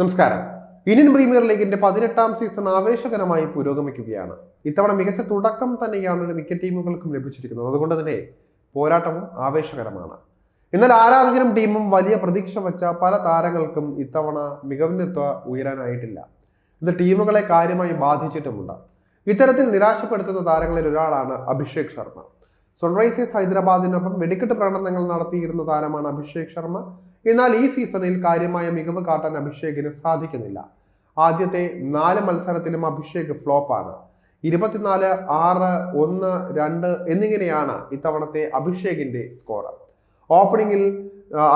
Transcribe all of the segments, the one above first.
നമസ്കാരം. Indian premier ലീഗിന്റെ പതിനെട്ടാം സീസൺ ആവേശകരമായി പുരോഗമിക്കുകയാണ്. ഇത്തവണ മികച്ച തുടക്കം തന്നെയാണ് മിക്ക ടീമുകൾക്കും ലഭിച്ചിരിക്കുന്നത്. അതുകൊണ്ട് തന്നെ പോരാട്ടവും ആവേശകരമാണ്. എന്നാൽ ആരാധകരും ടീമും വലിയ പ്രതീക്ഷ വച്ച പല താരങ്ങൾക്കും ഇത്തവണ മികവിനെത്തുക ഉയരാനായിട്ടില്ല. ഇത് ടീമുകളെ കാര്യമായി ബാധിച്ചിട്ടുമുണ്ട്. ഇത്തരത്തിൽ നിരാശപ്പെടുത്തുന്ന താരങ്ങളിൽ ഒരാളാണ് അഭിഷേക് ശർമ്മ. സൺറൈസേഴ്സ് ഹൈദരാബാദിനൊപ്പം വെടിക്കെട്ട് പ്രകടനങ്ങൾ നടത്തിയിരുന്ന താരമാണ് അഭിഷേക് ശർമ്മ. എന്നാൽ ഈ സീസണിൽ കാര്യമായ മികവ് കാട്ടാൻ അഭിഷേകിന് സാധിക്കുന്നില്ല. ആദ്യത്തെ നാല് മത്സരത്തിലും അഭിഷേക് ഫ്ലോപ്പാണ്. ഇരുപത്തിനാല് ആറ് ഒന്ന് രണ്ട് എന്നിങ്ങനെയാണ് ഇത്തവണത്തെ അഭിഷേകിന്റെ സ്കോർ ഓപ്പണിംഗിൽ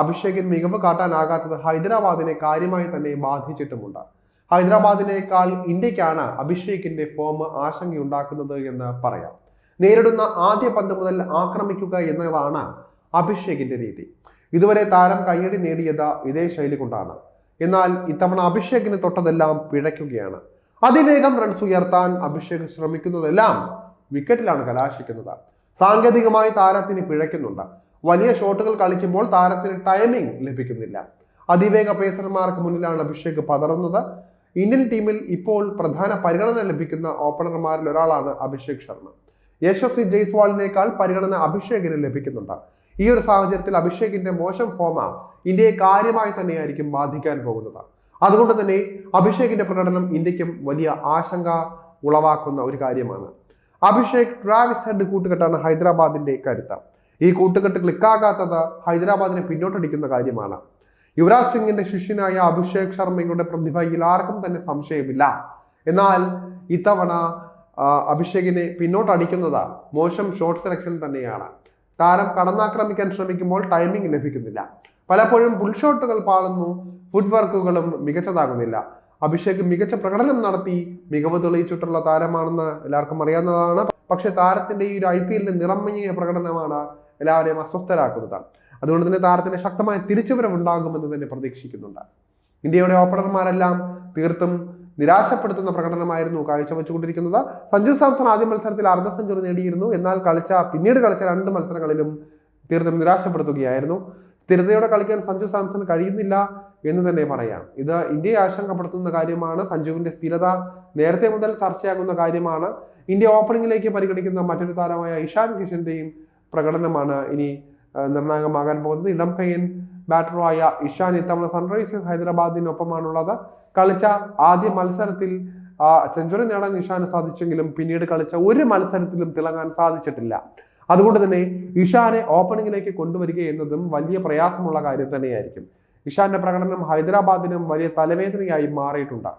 അഭിഷേകിന് മികവ് കാട്ടാനാകാത്തത് ഹൈദരാബാദിനെ കാര്യമായി തന്നെ ബാധിച്ചിട്ടുമുണ്ട്. ഹൈദരാബാദിനേക്കാൾ ഇന്ത്യക്കാണ് അഭിഷേകിന്റെ ഫോം ആശങ്കയുണ്ടാക്കുന്നത് എന്ന് പറയാം. നേരിടുന്ന ആദ്യ പന്ത് മുതൽ ആക്രമിക്കുക എന്നതാണ് അഭിഷേകിന്റെ രീതി. ഇതുവരെ താരം കയ്യടി നേടിയത് ഇതേ ശൈലി കൊണ്ടാണ്. എന്നാൽ ഇത്തവണ അഭിഷേകിന് തൊട്ടതെല്ലാം പിഴയ്ക്കുകയാണ്. അതിവേഗം റൺസ് ഉയർത്താൻ അഭിഷേക് ശ്രമിക്കുന്നതെല്ലാം വിക്കറ്റിലാണ് കലാശിക്കുന്നത്. സാങ്കേതികമായി താരത്തിന് പിഴയ്ക്കുന്നുണ്ട്. വലിയ ഷോട്ടുകൾ കളിക്കുമ്പോൾ താരത്തിന് ടൈമിംഗ് ലഭിക്കുന്നില്ല. അതിവേഗ പേസർമാർക്ക് മുന്നിലാണ് അഭിഷേക് പതറുന്നത്. ഇന്ത്യൻ ടീമിൽ ഇപ്പോൾ പ്രധാന പരിഗണന ലഭിക്കുന്ന ഓപ്പണർമാരിൽ ഒരാളാണ് അഭിഷേക് ശർമ്മ. യശസ്വി ജയ്സ്വാളിനേക്കാൾ പരിഗണന അഭിഷേകിന് ലഭിക്കുന്നുണ്ട്. ഈ ഒരു സാഹചര്യത്തിൽ അഭിഷേകിന്റെ മോശം ഫോമ ഇന്ത്യയെ കാര്യമായി തന്നെയായിരിക്കും ബാധിക്കാൻ പോകുന്നത്. അതുകൊണ്ട് തന്നെ അഭിഷേകിന്റെ പ്രകടനം ഇന്ത്യക്കും വലിയ ആശങ്ക ഉളവാക്കുന്ന ഒരു കാര്യമാണ്. അഭിഷേക് ട്രാവിസ് ഹെഡ് കൂട്ടുകെട്ടാണ് ഹൈദരാബാദിന്റെ കരുത്ത്. ഈ കൂട്ടുകെട്ട് ക്ലിക്കാകാത്തത് ഹൈദരാബാദിനെ പിന്നോട്ടടിക്കുന്ന കാര്യമാണ്. യുവരാജ് സിംഗിന്റെ ശിഷ്യനായ അഭിഷേക് ശർമ്മയുടെ പ്രതിഭയിൽ ആർക്കും തന്നെ സംശയമില്ല. എന്നാൽ ഇത്തവണ അഭിഷേകിനെ പിന്നോട്ടടിക്കുന്നത് മോശം ഷോട്ട് സെലക്ഷൻ തന്നെയാണ്. താരം കടന്നാക്രമിക്കാൻ ശ്രമിക്കുമ്പോൾ ടൈമിംഗ് ലഭിക്കുന്നില്ല. പലപ്പോഴും ബുൾഷോട്ടുകൾ പാളുന്നു ഫുഡ് വർക്കുകളും മികച്ചതാകുന്നില്ല. അഭിഷേക് മികച്ച പ്രകടനം നടത്തി മികവ് തെളിയിച്ചിട്ടുള്ള താരമാണെന്ന് എല്ലാവർക്കും അറിയാവുന്നതാണ്. പക്ഷെ താരത്തിന്റെ ഈ ഒരു ഐ പി എല്ലിന്റെ നിറമങ്ങിയ പ്രകടനമാണ് എല്ലാവരെയും അസ്വസ്ഥരാക്കുന്നത്. അതുകൊണ്ട് തന്നെ താരത്തിന് ശക്തമായ തിരിച്ചുവരവ് ഉണ്ടാകുമെന്ന് തന്നെ പ്രതീക്ഷിക്കുന്നുണ്ട്. ഇന്ത്യയുടെ ഓപ്പണർമാരെല്ലാം തീർത്തും നിരാശപ്പെടുത്തുന്ന പ്രകടനമായിരുന്നു കാഴ്ചവെച്ചുകൊണ്ടിരിക്കുന്നത്. സഞ്ജു സാംസൺ ആദ്യ മത്സരത്തിൽ അർദ്ധ സെഞ്ചുറി നേടിയിരുന്നു. എന്നാൽ കളിച്ച പിന്നീട് കളിച്ച രണ്ട് മത്സരങ്ങളിലും തീർത്തും നിരാശപ്പെടുത്തുകയായിരുന്നു. സ്ഥിരതയോടെ കളിക്കാൻ സഞ്ജു സാംസൺ കഴിയുന്നില്ല എന്ന് തന്നെ പറയാം. ഇത് ഇന്ത്യയെ ആശങ്കപ്പെടുത്തുന്ന കാര്യമാണ്. സഞ്ജുവിന്റെ സ്ഥിരത നേരത്തെ മുതൽ ചർച്ചയാകുന്ന കാര്യമാണ്. ഇന്ത്യ ഓപ്പണിംഗിലേക്ക് പരിഗണിക്കുന്ന മറ്റൊരു താരമായ ഇഷാൻ കിഷന്റെയും പ്രകടനമാണ് ഇനി നിർണായകമാകാൻ പോകുന്നത്. ഇടം കയ്യൻ ബാറ്ററുമായ ഇഷാൻ ഇത്തവണ സൺറൈസേഴ്സ് ഹൈദരാബാദിനൊപ്പമാണുള്ളത്. കളിച്ച ആദ്യ മത്സരത്തിൽ സെഞ്ചുറി നേടാൻ ഇഷാന് സാധിച്ചെങ്കിലും പിന്നീട് കളിച്ച ഒരു മത്സരത്തിലും തിളങ്ങാൻ സാധിച്ചിട്ടില്ല. അതുകൊണ്ട് തന്നെ ഇഷാനെ ഓപ്പണിങ്ങിലേക്ക് കൊണ്ടുവരിക എന്നതും വലിയ പ്രയാസമുള്ള കാര്യം തന്നെയായിരിക്കും. ഇഷാന്റെ പ്രകടനം ഹൈദരാബാദിനും വലിയ തലവേദനയായി മാറിയിട്ടുണ്ട്.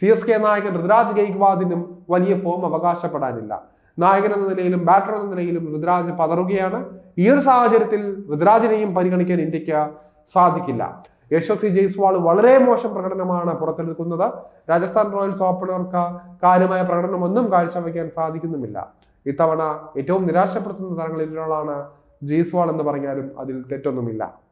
സി എസ് കെ നായകൻ ഋതുരാജ് ഗെയ്ക്വാദിനും വലിയ ഫോം അവകാശപ്പെടാനില്ല. നായകൻ എന്ന നിലയിലും ബാറ്റർ എന്ന നിലയിലും ഋതുരാജ് പതറുകയാണ്. ഈ ഒരു സാഹചര്യത്തിൽ ഋതുരാജിനെയും പരിഗണിക്കാൻ ഇന്ത്യയ്ക്ക് സാധിക്കില്ല. യശസ്വി ജയ്സ്വാൾ വളരെ മോശം പ്രകടനമാണ് പുറത്തെടുക്കുന്നത്. രാജസ്ഥാൻ റോയൽസ് ഓപ്പണർക്ക് കാര്യമായ പ്രകടനമൊന്നും കാഴ്ചവെക്കാൻ സാധിക്കുന്നുമില്ല. ഇത്തവണ ഏറ്റവും നിരാശപ്പെടുത്തുന്ന താരങ്ങളിൽ ഒരാളാണ് ജയ്സ്വാൾ എന്ന് പറഞ്ഞാലും അതിൽ തെറ്റൊന്നുമില്ല.